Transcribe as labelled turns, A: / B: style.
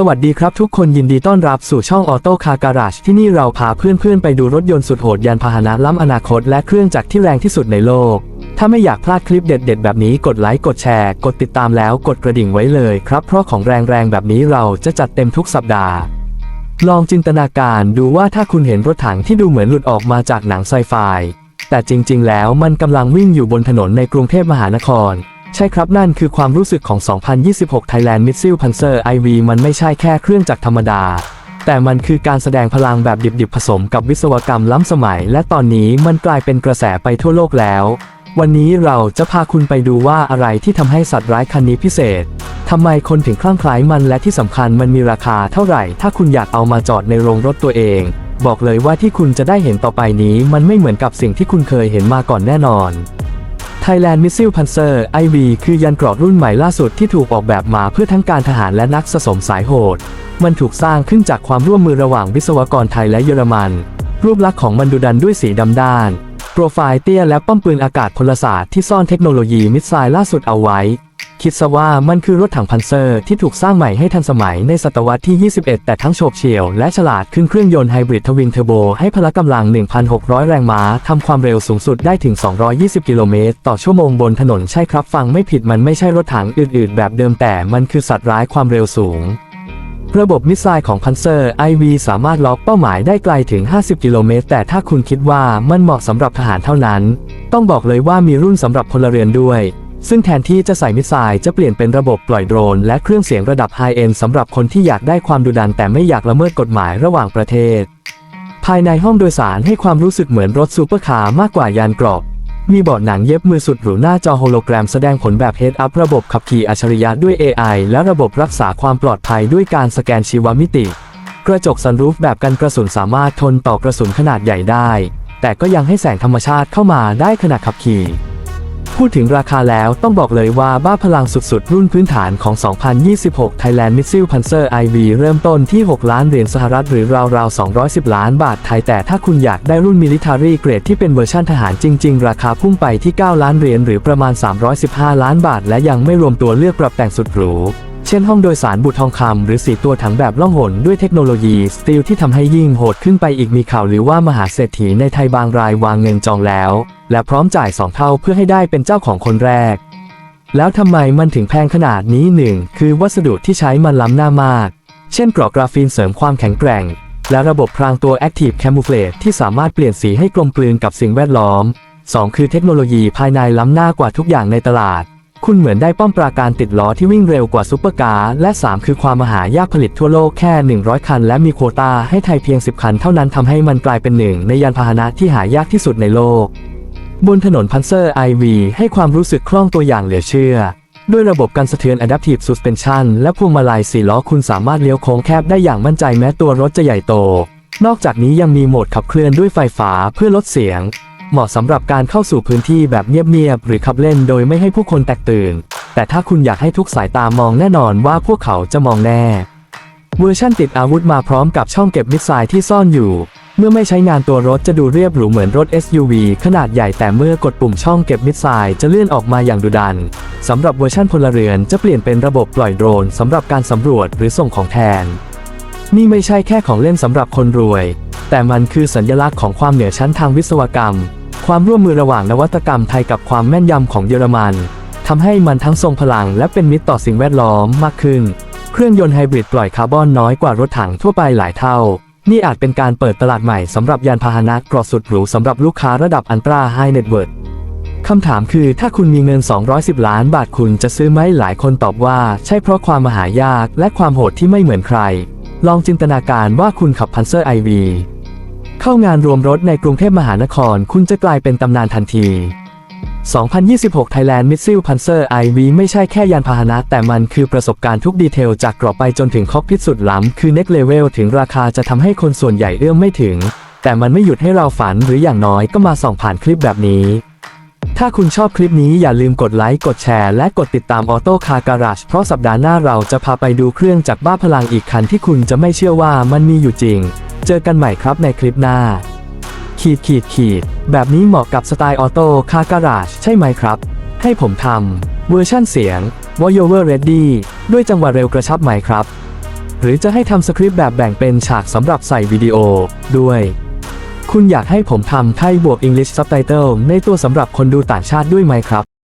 A: สวัสดีครับทุกคนยินดีต้อนรับสู่ช่องออโต้คาการาชที่นี่เราพาเพื่อนๆ ไปดูรถยนต์สุดโหดยานพาหนะล้ำอนาคต และเครื่องจักรที่แรงที่สุดในโลก ถ้าไม่อยากพลาดคลิปเด็ด ๆ แบบนี้กดไลค์กดแชร์ กดติดตามแล้วกดกระดิ่งไว้เลยครับ เพราะของแรงๆแบบนี้เราจะจัดเต็มทุกสัปดาห์ ลองจินตนาการดูว่าถ้าคุณเห็นรถถังที่ดูเหมือนหลุดออกมาจากหนังไซไฟแต่จริง ๆ แล้วมันกำลังวิ่งอยู่บนถนนในกรุงเทพมหานคร ใช่ครับนั่นคือความรู้สึกของ 2026 Thailand Missile Panzer IV มันไม่ใช่แค่เครื่องจักรธรรมดา แต่มันคือการแสดงพลังแบบดิบๆผสมกับวิศวกรรมล้ำสมัย และตอนนี้มันกลายเป็นกระแสไปทั่วโลกแล้ว วันนี้เราจะพาคุณไปดูว่าอะไรที่ทำให้สัตว์ร้ายคันนี้พิเศษทำไมคนถึงคลั่งไคล้มันและที่สำคัญมันมีราคาเท่าไหร่ ถ้าคุณอยากเอามาจอดในโรงรถตัวเอง บอกเลยว่าที่คุณจะได้เห็นต่อไปนี้ มันไม่เหมือนกับสิ่งที่คุณเคยเห็นมาก่อนแน่นอน Thailand Missile Panzer IV คือยันเกราะรุ่นใหม่ล่าสุดที่ถูกออกแบบมาเพื่อทั้งการทหารและนักสะสมสายโหด มันถูกสร้างขึ้นจากความร่วมมือระหว่างวิศวกรไทยและเยอรมัน รูปลักษณ์ของมันดุดันด้วยสีดำด้าน โปรไฟล์เตี้ยและป้อมปืนอากาศพลศาสตร์ที่ซ่อนเทคโนโลยีมิสไซล์ล่าสุดเอาไว้ คิดซะว่ามันคือรถถังพันเซอร์ที่ถูกสร้างใหม่ให้ทันสมัยในศตวรรษที่ 21 แต่ทั้งโฉบเฉี่ยวและฉลาดขึ้นเครื่องยนต์ไฮบริดทวินเทอร์โบให้พละกำลัง 1,600 แรงม้าทำความเร็วสูงสุดได้ถึง 220 กิโลเมตรต่อชั่วโมงบนถนนใช่ครับฟังไม่ผิดมันไม่ใช่รถถังอื่นๆ แบบเดิมแต่มันคือสัตว์ร้ายความเร็วสูง ระบบมิสไซล์ของพันเซอร์ IV สามารถล็อกเป้าหมายได้ไกลถึง 50 กิโลเมตร แต่ถ้าคุณคิดว่ามันเหมาะสำหรับทหารเท่านั้น ต้องบอกเลยว่ามีรุ่นสำหรับพลเรือนด้วย ซึ่งแทนที่จะใส่มิสไซล์จะเปลี่ยนเป็นระบบปล่อยโดรน และเครื่องเสียงระดับไฮเอ็นสำหรับคนที่อยากได้ความดุดันแต่ไม่อยากละเมิดกฎหมายระหว่างประเทศ ภายในห้องโดยสารให้ความรู้สึกเหมือนรถซูเปอร์คาร์มากกว่ายานเกรอบ มีเบาะหนังเย็บมือสุดหรูหน้าจอโฮโลแกรมแสดงผลแบบ Head Up ระบบขับขี่อัจฉริยะด้วย AI และระบบรักษาความปลอดภัยด้วยการสแกนชีวมิติ กระจกซันรูฟแบบกันกระสุนสามารถทนต่อกระสุนขนาดใหญ่ได้ แต่ก็ยังให้แสงธรรมชาติเข้ามาได้ขณะขับขี่ พูดถึงราคาแล้วต้องบอกเลยว่าบ้าพลังสุดๆ รุ่นพื้นฐานของ 2026 Thailand Missile Panzer IV เริ่มต้นที่ 6 ล้านเหรียญสหรัฐหรือราวๆ 210 ล้านบาทไทย แต่ถ้าคุณอยากได้รุ่น Military Grade ที่เป็นเวอร์ชันทหารจริง ๆ ราคาพุ่งไปที่ 9 ล้านเหรียญหรือประมาณ 315 ล้านบาท และยังไม่รวมตัวเลือกปรับแต่งสุดหรู เช่นห้องโดยสารบุตรทองคำหรือสีตัวถังแบบล่องหนด้วยเทคโนโลยีสตีลที่ทำให้ยิ่งโหดขึ้นไปอีกมีข่าวหรือว่ามหาเศรษฐีในไทยบางรายวางเงินจองแล้ว และพร้อมจ่ายสองเท่าเพื่อให้ได้เป็นเจ้าของคนแรก แล้วทำไมมันถึงแพงขนาดนี้หนึ่งคือวัสดุที่ใช้มันล้ำหน้ามาก เช่นกรอกกราฟีนเสริมความแข็งแกร่ง และระบบพรางตัว Active Camouflage ที่สามารถเปลี่ยนสีให้กลมกลืนกับสิ่งแวดล้อม 2 คือเทคโนโลยีภายในล้ำหน้ากว่าทุกอย่างในตลาด คุณเหมือนได้ป้อมปราการติดล้อที่วิ่งเร็วกว่าซูเปอร์คาร์และ 3 คือความมหายากผลิตทั่วโลกแค่ 100 คัน และมีโควตาให้ไทยเพียง 10 คันเท่านั้นทำให้มันกลายเป็นหนึ่งในยานพาหนะที่หายากที่สุดในโลก บนถนนพันเซอร์ IV ให้ความรู้สึกคล่องตัวอย่างเหลือเชื่อ ด้วยระบบการสะเทือน Adaptive Suspension และพวงมาลัย4ล้อคุณสามารถเลี้ยวโค้งแคบได้อย่างมั่นใจแม้ตัวรถจะใหญ่โต นอกจากนี้ยังมีโหมดขับเคลื่อนด้วยไฟฟ้าเพื่อลดเสียง เหมาะสำหรับการเข้าสู่พื้นที่แบบเงียบๆหรือขับเล่นโดยไม่ให้ผู้คนแตกตื่น แต่ถ้าคุณอยากให้ทุกสายตามองแน่นอนว่าพวกเขาจะมองแน่ เวอร์ชันติดอาวุธมาพร้อมกับช่องเก็บมิสไซล์ที่ซ่อนอยู่ เมื่อไม่ใช้งานตัวรถจะดูเรียบหรูเหมือนรถ SUV ขนาดใหญ่แต่เมื่อกดปุ่มช่องเก็บมิสไซล์จะเลื่อนออกมาอย่างดุดันสำหรับเวอร์ชันพลเรือนจะเปลี่ยนเป็นระบบปล่อยโดรนสำหรับการสำรวจหรือส่งของแทน นี่ไม่ใช่แค่ของเล่นสำหรับคนรวย แต่มันคือสัญลักษณ์ของความเหนือชั้นทางวิศวกรรม ความร่วมมือระหว่างนวัตกรรมไทยกับความแม่นยำของเยอรมันทำให้มันทั้งทรงพลังและเป็นมิตรต่อสิ่งแวดล้อมมากขึ้น เครื่องยนต์ไฮบริดปล่อยคาร์บอนน้อยกว่ารถถังทั่วไปหลายเท่า นี่อาจเป็นการเปิดตลาดใหม่สำหรับยานพาหนะกรอสุดหรูสำหรับลูกค้าระดับอันตราไฮเน็ตเวิร์ดคำถามคือถ้าคุณมีเงิน 210 ล้านบาทคุณจะซื้อไหมหลายคนตอบว่า ใช่เพราะความมหายากและความโหดที่ไม่เหมือนใคร ลองจินตนาการว่าคุณขับพันเซอร์ไอวี เข้างานรวมรถในกรุงเทพมหานคร คุณจะกลายเป็นตำนานทันที 2026 Thailand Missile Panzer IV ไม่ใช่แค่ยานพาหนะ แต่มันคือประสบการณ์ทุกดีเทลจากกรอบไปจนถึงคอกพิสุดล้ำ คือ next level ถึงราคาจะทำให้คนส่วนใหญ่เอื้อมไม่ถึง แต่มันไม่หยุดให้เราฝันหรืออย่างน้อยก็มาส่องผ่านคลิปแบบนี้ ถ้าคุณชอบคลิปนี้อย่าลืมกดไลค์กดแชร์ และกดติดตามออโต้คาการาชเพราะสัปดาห์หน้าเราจะพาไปดูเครื่องจากบ้าพลังอีกคันที่คุณจะไม่เชื่อว่ามันมีอยู่จริง เจอกันใหม่ครับในคลิปหน้า ขีดขีดขีด แบบนี้เหมาะกับสไตล์ออโต้คาการาชใช่ไหมครับ ให้ผมทำเวอร์ชั่นเสียง voiceover ready ด้วยจังหวะเร็วกระชับไหมครับ หรือจะให้ทำสคริปต์แบบแบ่งเป็นฉากสำหรับใส่วิดีโอด้วย คุณอยากให้ผมทำไทยบวก English Subtitle ในตัวสำหรับคนดูต่างชาติด้วยไหมครับ